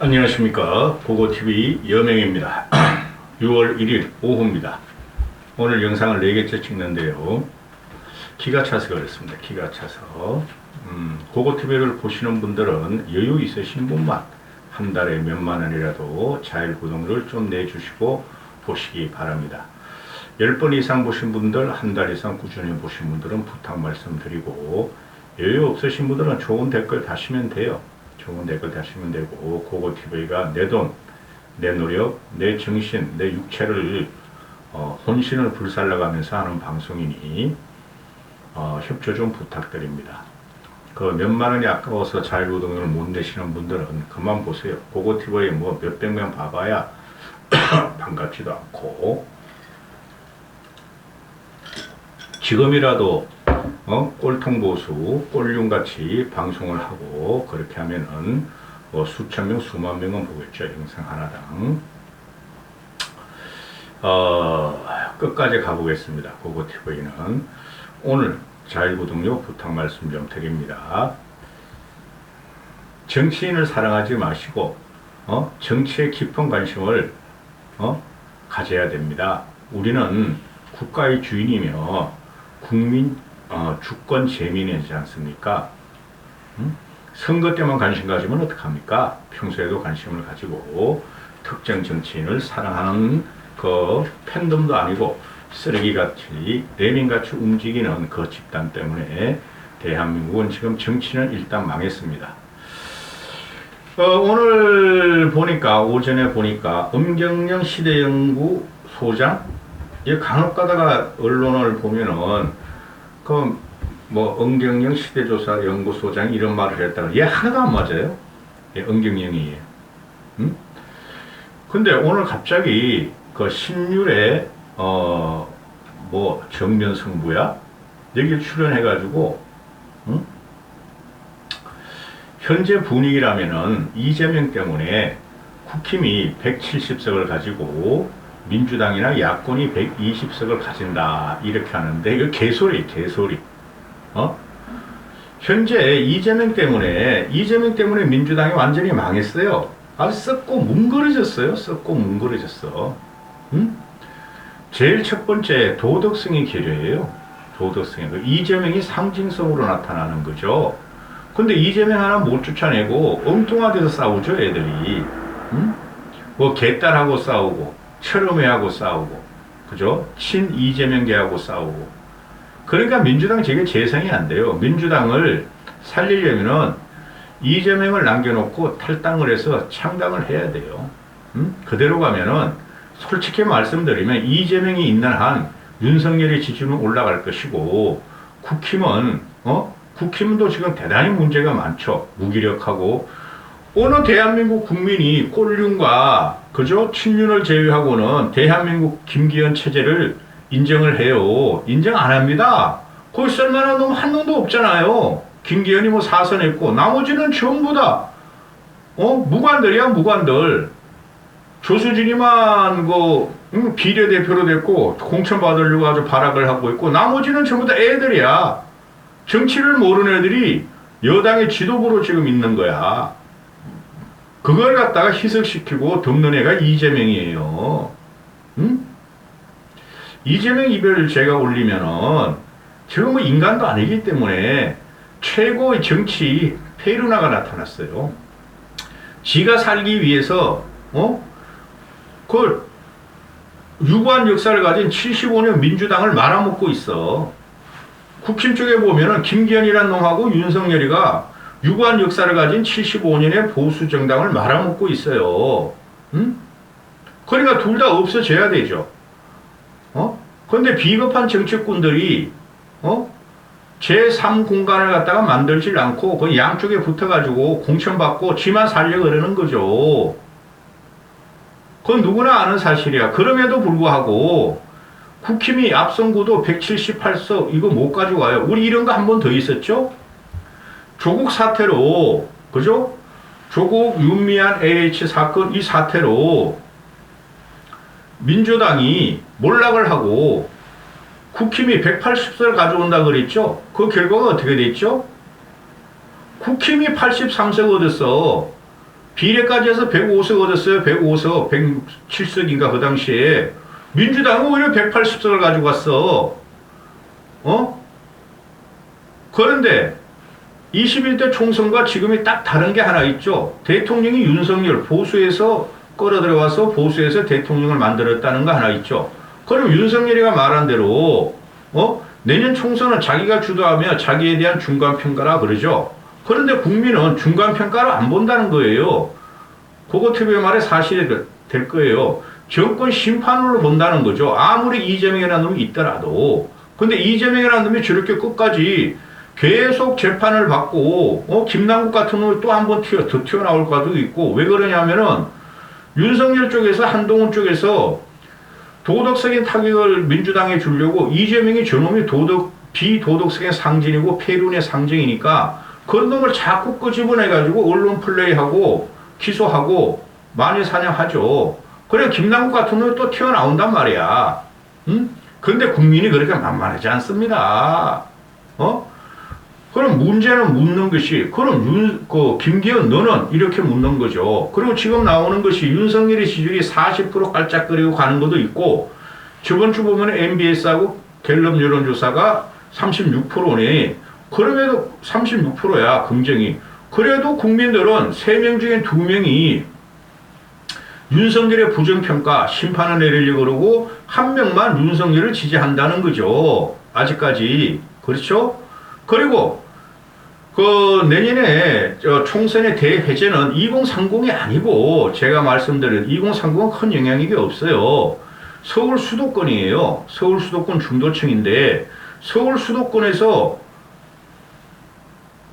안녕하십니까. 고고TV 여명입니다. 6월 1일 오후입니다. 오늘 영상을 4개째 찍는데요. 기가 차서 그렇습니다. 기가 차서. 음, 고고TV를 보시는 분들은 여유 있으신 분만 한 달에 몇만 원이라도 자율구독료를 좀 내주시고 보시기 바랍니다. 10번 이상 보신 분들 한 달 이상 꾸준히 보신 분들은 부탁 말씀드리고 여유 없으신 분들은 좋은 댓글 다시면 돼요 좋은 댓글 다시면 되고 고고TV가 내 돈, 내 노력, 내 정신, 내 육체를 어, 혼신을 불살라가면서 하는 방송이니 어, 협조 좀 부탁드립니다. 그 몇만 원이 아까워서 자율노동을 못 내시는 분들은 그만 보세요. 고고TV에 뭐 몇백 명 봐봐야 반갑지도 않고 지금이라도 어? 꼴통 보수, 꼴륜 같이 방송을 하고 그렇게 하면은 뭐 수천 명, 수만 명은 보겠죠 영상 하나당. 어, 끝까지 가보겠습니다. 고고 TV는 오늘 자율구독료 부탁 말씀 좀 드립니다. 정치인을 사랑하지 마시고 어? 정치에 깊은 관심을 어? 가져야 됩니다. 우리는 국가의 주인이며 국민 어, 주권 재민이지 않습니까? 음? 선거 때만 관심 가지면 어떡합니까? 평소에도 관심을 가지고 특정 정치인을 사랑하는 그 팬덤도 아니고 쓰레기같이 레민같이 움직이는 그 집단 때문에 대한민국은 지금 정치는 일단 망했습니다. 어, 오늘 보니까 오전에 보니까 음경영 시대연구 소장 이 간혹 가다가 언론을 보면은 그뭐 은경영 시대조사 연구소장 이런 말을 했다가 얘 하나도 안 맞아요. 예, 은경영이. 음? 근데 오늘 갑자기 그 신율의 어뭐 정면 승부야 여기 출연해가지고 음? 현재 분위기라면은 이재명 때문에 국힘이 170석을 가지고 민주당이나 야권이 120석을 가진다. 이렇게 하는데 이거 개소리 개소리. 어? 현재 이재명 때문에 이재명 때문에 민주당이 완전히 망했어요. 아 썩고 뭉그러졌어요. 썩고 뭉그러졌어. 응? 제일 첫 번째 도덕성이 계려예요. 도덕성이 그 이재명이 상징성으로 나타나는 거죠. 근데 이재명 하나 못 쫓아내고 엉뚱하게서 싸우죠 애들이. 응? 뭐 개딸하고 싸우고 철음회하고 싸우고, 그죠? 친 이재명계하고 싸우고. 그러니까 민주당 저게 재생이 안 돼요. 민주당을 살리려면은 이재명을 남겨놓고 탈당을 해서 창당을 해야 돼요. 음? 그대로 가면은 솔직히 말씀드리면 이재명이 있는 한 윤석열의 지지율은 올라갈 것이고 국힘은 어? 국힘도 지금 대단히 문제가 많죠. 무기력하고 어느 대한민국 국민이 꼴륜과 그죠? 친윤을 제외하고는 대한민국 김기현 체제를 인정을 해요. 인정 안 합니다. 거기 쓸만한 놈 한 놈도 없잖아요. 김기현이 뭐 사선했고 나머지는 전부 다 어? 무관들이야 무관들. 조수진이만 그 음, 비례대표로 됐고 공천 받으려고 아주 발악을 하고 있고 나머지는 전부 다 애들이야. 정치를 모르는 애들이 여당의 지도부로 지금 있는 거야. 그걸 갖다가 희석시키고 덮는 애가 이재명이에요. 응? 이재명 이별을 제가 올리면은 지금 뭐 인간도 아니기 때문에 최고의 정치 페루나가 나타났어요. 지가 살기 위해서 어? 그 유구한 역사를 가진 75년 민주당을 말아먹고 있어. 국힘 쪽에 보면은 김기현이란 놈하고 윤석열이가 유구한 역사를 가진 75년의 보수 정당을 말아먹고 있어요. 응? 그러니까 둘 다 없어져야 되죠. 어? 근데 비겁한 정치꾼들이 어? 제3 공간을 갖다가 만들질 않고 그 양쪽에 붙어가지고 공천받고 지만 살려고 그러는 거죠. 그건 누구나 아는 사실이야. 그럼에도 불구하고 국힘이 앞선구도 178석 이거 못 가져가요. 우리 이런 거 한 번 더 있었죠? 조국 사태로 그죠? 조국 윤미한 AH 사건 이 사태로 민주당이 몰락을 하고 국힘이 180석을 가져온다 그랬죠? 그 결과가 어떻게 됐죠? 국힘이 83석 얻었어. 비례까지 해서 105석 얻었어요. 105석, 107석인가 그 당시에. 민주당은 오히려 180석을 가지고 왔어. 어? 그런데 21대 총선과 지금이 딱 다른 게 하나 있죠. 대통령이 윤석열 보수에서 끌어 들어와서 보수에서 대통령을 만들었다는 거 하나 있죠. 그럼 윤석열이가 말한 대로 어? 내년 총선은 자기가 주도하며 자기에 대한 중간 평가라 그러죠. 그런데 국민은 중간 평가를 안 본다는 거예요. 그거 TV의 말에 사실이 될- 될 거예요. 정권 심판으로 본다는 거죠. 아무리 이재명이라는 놈이 있더라도. 근데 이재명이라는 놈이 저렇게 끝까지 계속 재판을 받고, 어, 김남국 같은 놈이 또한 번 튀어, 더 튀어나올 과도 있고, 왜 그러냐면은, 윤석열 쪽에서, 한동훈 쪽에서 도덕적인 타격을 민주당에 주려고 이재명이 저놈이 도덕, 비도덕성의 상징이고 폐륜의 상징이니까 그런 놈을 자꾸 끄집어내 가지고 언론 플레이하고 기소하고 많이 사냥하죠. 그래 김남국 같은 놈이 또 튀어나온단 말이야. 응? 근데 국민이 그렇게 만만하지 않습니다. 어? 그럼 문제는 묻는 것이 그럼 윤, 그 김기현 너는 이렇게 묻는 거죠. 그리고 지금 나오는 것이 윤석열의 지지율이 40% 깔짝거리고 가는 것도 있고 저번 주 보면 MBS하고 갤럽 여론조사가 36%니 그럼에도 36%야 긍정이. 그래도 국민들은 3명 중에 2명이 윤석열의 부정평가 심판을 내리려고 그러고 한 명만 윤석열을 지지한다는 거죠. 아직까지. 그렇죠? 그리고 그 내년에 저 총선의 대회제는 2030이 아니고 제가 말씀드린 2030은 큰 영향이 없어요. 서울 수도권이에요. 서울 수도권 중도층인데 서울 수도권에서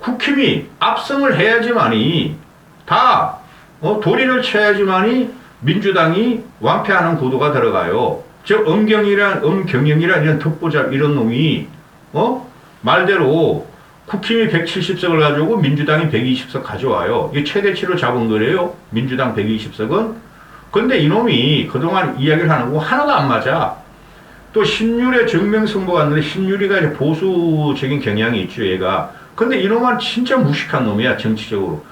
국힘이 압승을 해야지만이 다 어, 도리를 쳐야지만이 민주당이 완패하는 구도가 들어가요. 즉 엄경이란 엄경영이란 이런 특보잡 이런 놈이 어 말대로 국힘이 170석을 가져오고 민주당이 120석 가져와요. 이게 최대치로 잡은 거래요. 민주당 120석은. 근데 이놈이 그동안 이야기를 하는 거 하나도 안 맞아. 또 신율의 증명승부가 왔는데 신율이가 이제 보수적인 경향이 있죠, 얘가. 근데 이놈은 진짜 무식한 놈이야, 정치적으로.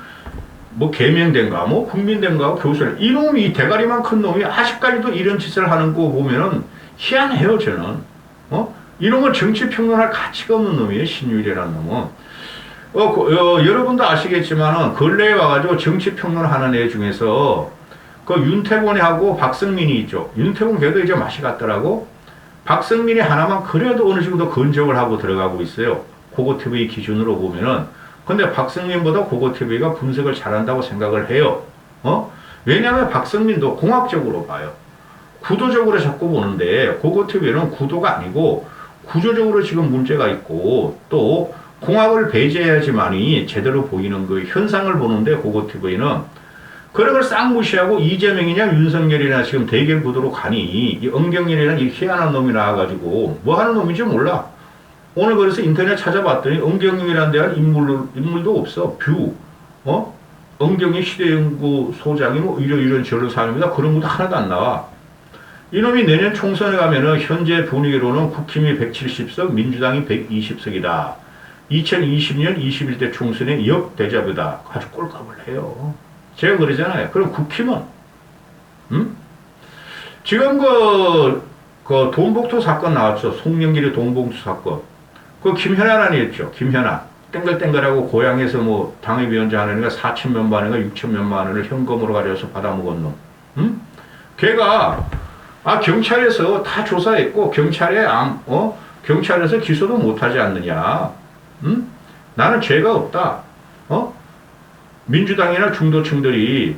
뭐 개명된가, 뭐 국민된가, 교수를. 이놈이 대가리만 큰 놈이 아직까지도 이런 짓을 하는 거 보면은 희한해요, 저는. 어? 이놈은 정치 평론할 가치가 없는 놈이에요, 신율이라는 놈은. 어, 그, 어, 여러분도 아시겠지만은 근래에 와가지고 정치 평론하는 애 중에서 그 윤태곤이하고 박성민이 있죠. 윤태곤 걔도 이제 맛이 갔더라고. 박성민이 하나만 그래도 어느 정도 건적을 하고 들어가고 있어요. 고고TV 기준으로 보면은. 근데 박성민보다 고고TV가 분석을 잘한다고 생각을 해요. 어? 왜냐하면 박성민도 공학적으로 봐요. 구도적으로 자꾸 보는데 고고TV는 구도가 아니고 구조적으로 지금 문제가 있고 또 공학을 배제해야지만이 제대로 보이는 그 현상을 보는데 고고TV는 그런 걸 싹 무시하고 이재명이냐 윤석열이나 지금 대결 구도로 가니 이 엄경열이라는 이 희한한 놈이 나와가지고 뭐 하는 놈인지 몰라. 오늘 그래서 인터넷 찾아봤더니 엄경영이라는 대한 인물, 인물도 없어. 뷰. 어? 엄경의 시대연구 소장이 뭐 이런 이런 저런 사람이다. 그런 것도 하나도 안 나와. 이놈이 내년 총선에 가면은 현재 분위기로는 국힘이 170석, 민주당이 120석이다. 2020년 21대 총선의 역대자부다. 아주 꼴값을 해요. 제가 그러잖아요. 그럼 국힘은, 음? 지금 그, 그 돈복투 사건 나왔죠. 송영길의 돈복투 사건. 그 김현아 아니었죠. 김현아. 땡글땡글하고 고향에서 뭐 당협위원장 하느니까 4천 몇만 원인가 6천 몇만 원을 현금으로 가져와서 받아먹은 놈. 음? 걔가 아 경찰에서 다 조사했고 경찰에 암, 어 경찰에서 기소도 못하지 않느냐. 음? 나는 죄가 없다. 어? 민주당이나 중도층들이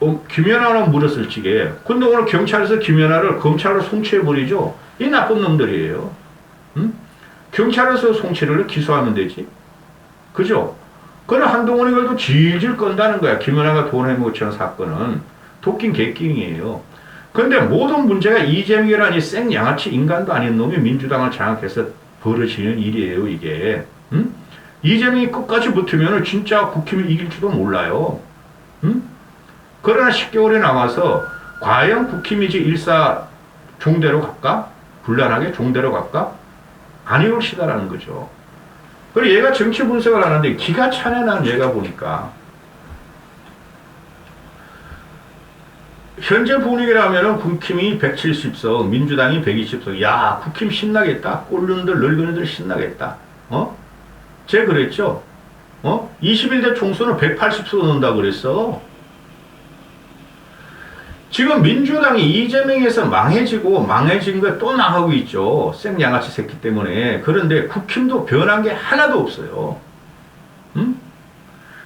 어, 김연아는 물었을 적에 근데 오늘 경찰에서 김연아를 검찰로 송치해버리죠. 이 나쁜 놈들이에요. 음? 경찰에서 송치를 기소하면 되지. 그죠? 그는 한동훈이 그래도 질질 건다는 거야. 김연아가 돈 해먹었던 사건은. 도끼 개끼이에요. 근데 모든 문제가 이재명이라는 이 생양아치 인간도 아닌 놈이 민주당을 장악해서 벌어지는 일이에요, 이게. 응? 이재명이 끝까지 붙으면 진짜 국힘을 이길지도 몰라요. 응? 그러나 10개월이 남아서 과연 국힘이 이제 일사 종대로 갈까? 곤란하게 종대로 갈까? 아니올 시다라는 거죠. 그리고 얘가 정치 분석을 하는데 기가 차네 난 얘가 보니까. 현재 분위기라면은 국힘이 170석, 민주당이 120석. 야, 국힘 신나겠다. 꼴른들, 늙은이들 신나겠다. 어? 제 그랬죠? 어? 21대 총선은 180석 넣는다 그랬어. 지금 민주당이 이재명에서 망해지고 망해진 거또 망하고 있죠. 생양아치 새끼 때문에. 그런데 국힘도 변한 게 하나도 없어요. 음?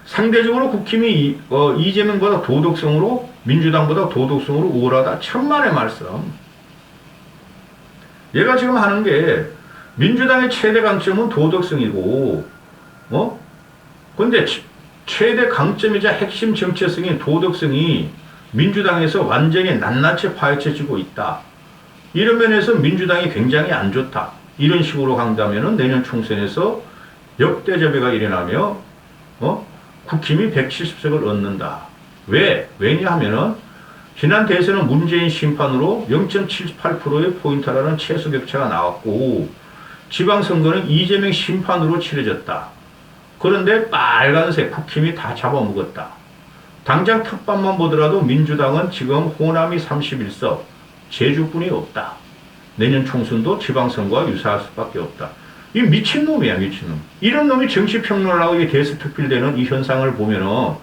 상대적으로 국힘이 이- 어, 이재명보다 도덕성으로 민주당보다 도덕성으로 우월하다. 천만의 말씀. 얘가 지금 하는 게 민주당의 최대 강점은 도덕성이고, 어? 근데 치- 최대 강점이자 핵심 정체성인 도덕성이 민주당에서 완전히 낱낱이 파헤쳐지고 있다. 이런 면에서 민주당이 굉장히 안 좋다. 이런 식으로 간다면은 내년 총선에서 역대접해가 일어나며, 어? 국힘이 170석을 얻는다. 왜? 왜냐 하면은 지난 대선은 문재인 심판으로 0.78%의 포인트라는 최소 격차가 나왔고 지방선거는 이재명 심판으로 치러졌다. 그런데 빨간색 국힘이 다 잡아먹었다. 당장 텃밭만 보더라도 민주당은 지금 호남이 31석, 제주뿐이 없다. 내년 총선도 지방선거와 유사할 수밖에 없다. 이 미친놈이야, 미친놈. 이런 놈이 정치평론하고 대수특필되는 이 현상을 보면은,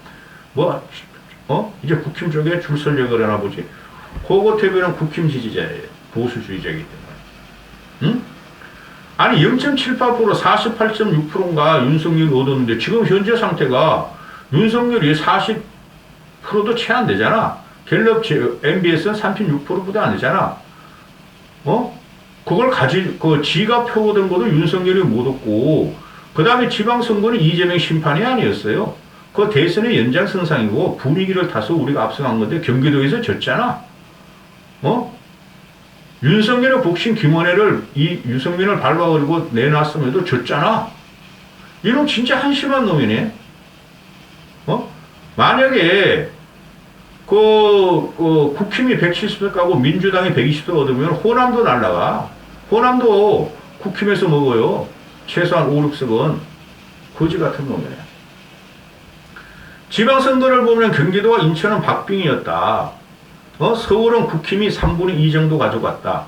뭐, 어? 이제 국힘 쪽에 줄 서려고 그러나 보지. 고고태비는 국힘 지지자예요. 보수주의자이기 때문에. 응? 아니, 0.78% 48.6%인가 윤석열이 얻었는데, 지금 현재 상태가 윤석열이 40%도 채 안 되잖아. 갤럽 MBS는 36%보다 안 되잖아. 어? 그걸 가지, 그 지가 표거든 것도 윤석열이 못 얻고, 그 다음에 지방선거는 이재명 심판이 아니었어요. 그 대선의 연장선상이고, 분위기를 타서 우리가 앞서간 건데, 경기도에서 졌잖아. 어? 윤석열의 복신 김원혜를, 이 유승민을 밟아버리고 내놨음에도 졌잖아. 이놈 진짜 한심한 놈이네. 어? 만약에, 그, 그 국힘이 170석 가고 민주당이 120석 얻으면 호남도 날라가. 호남도 국힘에서 먹어요. 최소한 5, 6석은. 거지 같은 놈이네. 지방 선거를 보면 경기도와 인천은 박빙이었다. 어? 서울은 국힘이 3분의 2 정도 가져갔다.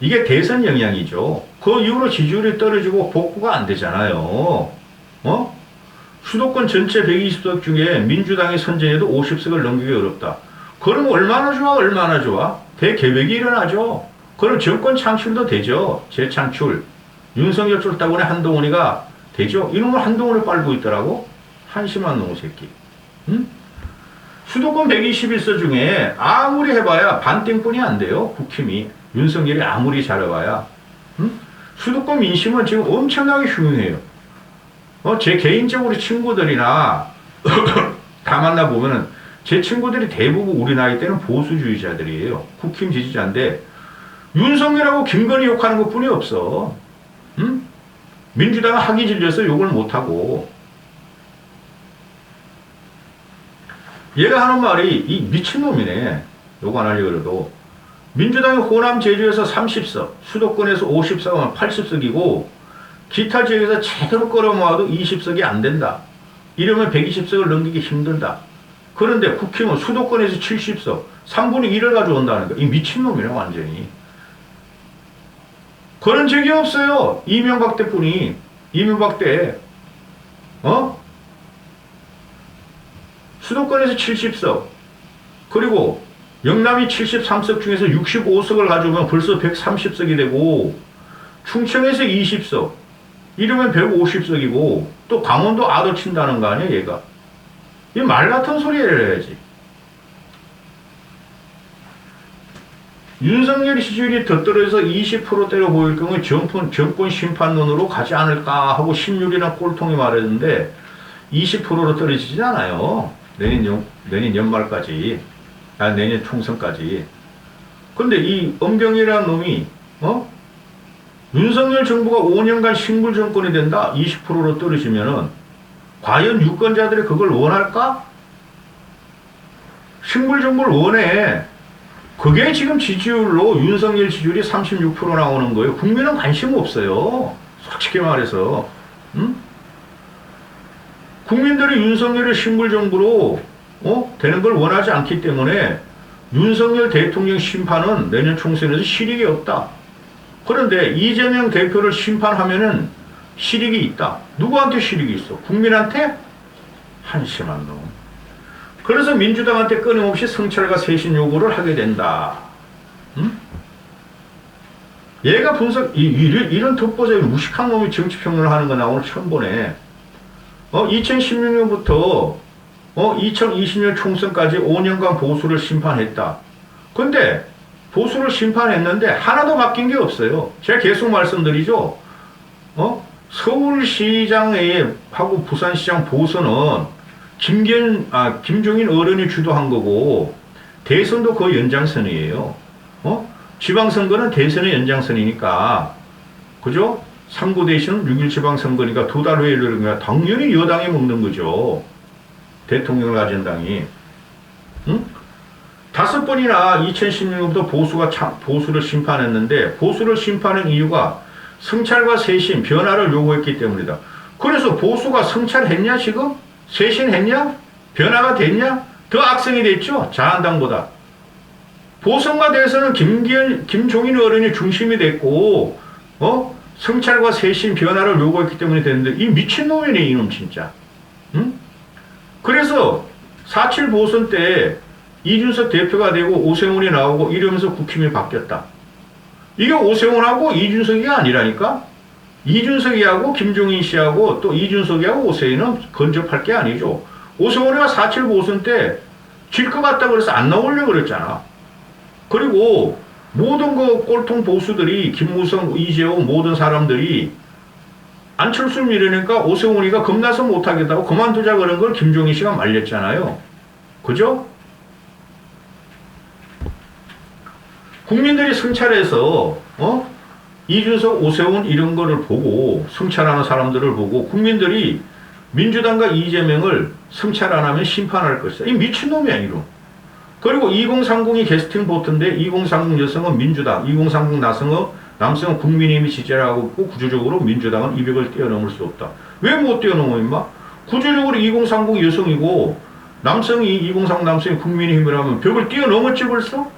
이게 대선 영향이죠. 그 이후로 지지율이 떨어지고 복구가 안 되잖아요. 어? 수도권 전체 120석 중에 민주당이 선전해도 50석을 넘기기 어렵다. 그럼 얼마나 좋아, 얼마나 좋아? 대계획이 일어나죠. 그럼 정권 창출도 되죠. 재창출. 윤석열 쫄따구네 한동훈이가 되죠. 이놈을 한동훈을 빨고 있더라고. 한심한 놈의 새끼. 응? 수도권 121서 중에 아무리 해봐야 반땡뿐이 안 돼요. 국힘이. 윤석열이 아무리 잘해봐야. 응? 수도권 민심은 지금 엄청나게 흉해요. 어, 제 개인적으로 친구들이나 다 만나보면은 제 친구들이 대부분 우리 나이 때는 보수주의자들이에요. 국힘 지지자인데 윤석열하고 김건희 욕하는 것 뿐이 없어. 응? 민주당은 하기 질려서 욕을 못하고 얘가 하는 말이 이 미친놈이네. 욕안 하려고 그래도. 민주당이 호남 제주에서 30석, 수도권에서 50석은 80석이고 기타 지역에서 제대로 끌어모아도 20석이 안 된다. 이러면 120석을 넘기기 힘들다. 그런데 국힘은 수도권에서 70석, 3분의 1을 가져온다는 거. 이 미친놈이네, 완전히. 그런 적이 없어요. 이명박 때뿐이. 이명박 때. 어? 수도권에서 70석. 그리고 영남이 73석 중에서 65석을 가져오면 벌써 130석이 되고, 충청에서 20석. 이러면 150석이고, 또 강원도 아도 친다는 거 아니야, 얘가. 이 말 같은 소리를 해야지. 윤석열 지지율이 더 떨어져서 20%대로 보일 경우에 정권, 정권 심판론으로 가지 않을까 하고 심률이나 꼴통이 말했는데 20%로 떨어지진 않아요. 내년, 연, 내년 연말까지. 아, 내년 총선까지. 근데 이 엄경이라는 놈이, 어? 윤석열 정부가 5년간 식물 정권이 된다? 20%로 떨어지면은, 과연 유권자들이 그걸 원할까? 식물 정부를 원해. 그게 지금 지지율로 윤석열 지지율이 36% 나오는 거예요. 국민은 관심 없어요. 솔직히 말해서. 응? 국민들이 윤석열의 식물 정부로 어? 되는 걸 원하지 않기 때문에 윤석열 대통령 심판은 내년 총선에서 실익이 없다. 그런데 이재명 대표를 심판하면은 실익이 있다. 누구한테 실익이 있어? 국민한테? 한심한 놈. 그래서 민주당한테 끊임없이 성찰과 쇄신 요구를 하게 된다. 응? 얘가 분석, 이, 이런, 이런 독보적인 무식한 놈이 정치평론을 하는 거 나 오늘 처음 보네. 어, 2016년부터 어, 2020년 총선까지 5년간 보수를 심판했다. 근데 보수를 심판했는데 하나도 바뀐 게 없어요. 제가 계속 말씀드리죠. 어? 서울시장에 하고 부산시장 보선은 김견 아 김종인 어른이 주도한 거고 대선도 그 연장선이에요. 어? 지방선거는 대선의 연장선이니까 그죠? 3구 대신은 6일 지방선거니까 두 달 후에 이르니까 당연히 여당이 먹는 거죠. 대통령을 가진 당이. 응? 다섯 번이나 2016년부터 보수가 참, 보수를 심판했는데 보수를 심판한 이유가 성찰과 쇄신, 변화를 요구했기 때문이다. 그래서 보수가 성찰했냐 지금? 쇄신했냐? 변화가 됐냐? 더 악성이 됐죠. 자한당보다. 보선과 대선은 김기현, 김종인 어른이 중심이 됐고, 어? 성찰과 쇄신, 변화를 요구했기 때문에 됐는데, 이 미친놈이네, 이놈 진짜. 응? 그래서 4.7 보선 때 이준석 대표가 되고 오세훈이 나오고 이러면서 국힘이 바뀌었다. 이게 오세훈하고 이준석이 아니라니까? 이준석이하고 김종인 씨하고 또 이준석이하고 오세훈은 건접할 게 아니죠. 오세훈이가 4.7 보선 때 질 것 같다 그래서 안 나오려고 그랬잖아. 그리고 모든 그 꼴통 보수들이 김무성, 이재호 모든 사람들이 안철수 밀으니까 오세훈이가 겁나서 못하겠다고 그만두자 그런 걸 김종인 씨가 말렸잖아요. 그죠? 국민들이 성찰해서 어? 이준석, 오세훈 이런 거를 보고 성찰하는 사람들을 보고 국민들이 민주당과 이재명을 성찰 안 하면 심판할 것이다. 이 미친놈이야 이거. 그리고 2030이 게스팅 보트인데 2030 여성은 민주당, 2030 나성은 남성은 국민의힘이 지지하고 있고 구조적으로 민주당은 200을 뛰어넘을 수 없다. 왜 못 뛰어넘어 임마? 구조적으로 2030 여성이고 남성이 2030 남성이 국민의힘이라면 벽을 뛰어넘었지 벌써?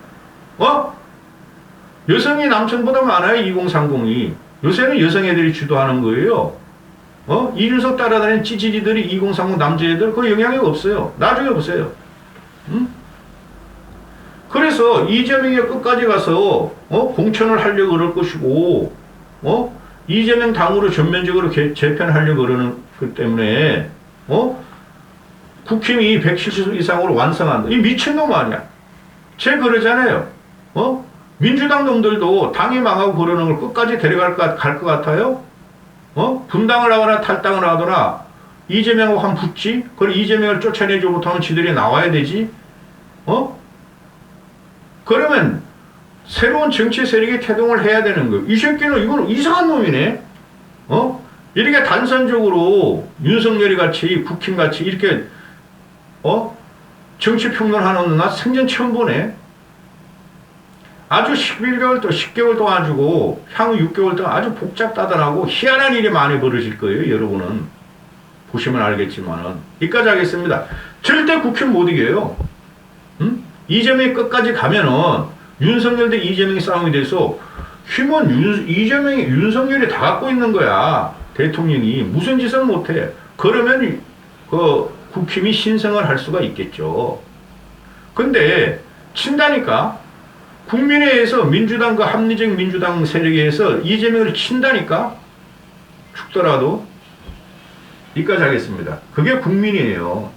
어? 여성이 남성보다 많아요 2030이. 요새는 여성 애들이 주도하는 거예요. 어? 이준석 따라다니는 찌질이들이 2030 남자애들 그 영향이 없어요. 나중에 보세요. 응? 그래서 이재명이 끝까지 가서 어? 공천을 하려고 그럴 것이고 어? 이재명 당으로 전면적으로 개, 재편하려고 그러는 그 때문에 어? 국힘이 170 이상으로 완성한다. 이 미친놈 아니야. 제 그러잖아요. 어? 민주당 놈들도 당이 망하고 그러는 걸 끝까지 데려갈 것, 갈 것 같아요? 어? 분당을 하거나 탈당을 하거나 이재명하고 한 붙지? 그걸 이재명을 쫓아내지 못하면 지들이 나와야 되지? 어? 그러면 새로운 정치 세력이 태동을 해야 되는 거예요. 이 새끼는 이건 이상한 놈이네. 어? 이렇게 단선적으로 윤석열이 같이 국힘 같이 이렇게 어? 정치 평론하는 나 생전 처음 보네. 아주 11개월 또 10개월 동안 가지고 향후 6개월 동안 아주 복잡다단하고 희한한 일이 많이 벌어질 거예요, 여러분은. 보시면 알겠지만은. 여기까지 하겠습니다. 절대 국힘 못 이겨요. 응? 이재명이 끝까지 가면은 윤석열 대 이재명의 싸움이 돼서 힘은 윤, 이재명이 윤석열이 다 갖고 있는 거야. 대통령이 무슨 짓을 못해. 그러면 그 국힘이 신성을 할 수가 있겠죠. 근데 친다니까 국민에 의해서 민주당과 합리적 민주당 세력에 의해서 이재명을 친다니까 죽더라도 여기까지 하겠습니다. 그게 국민이에요.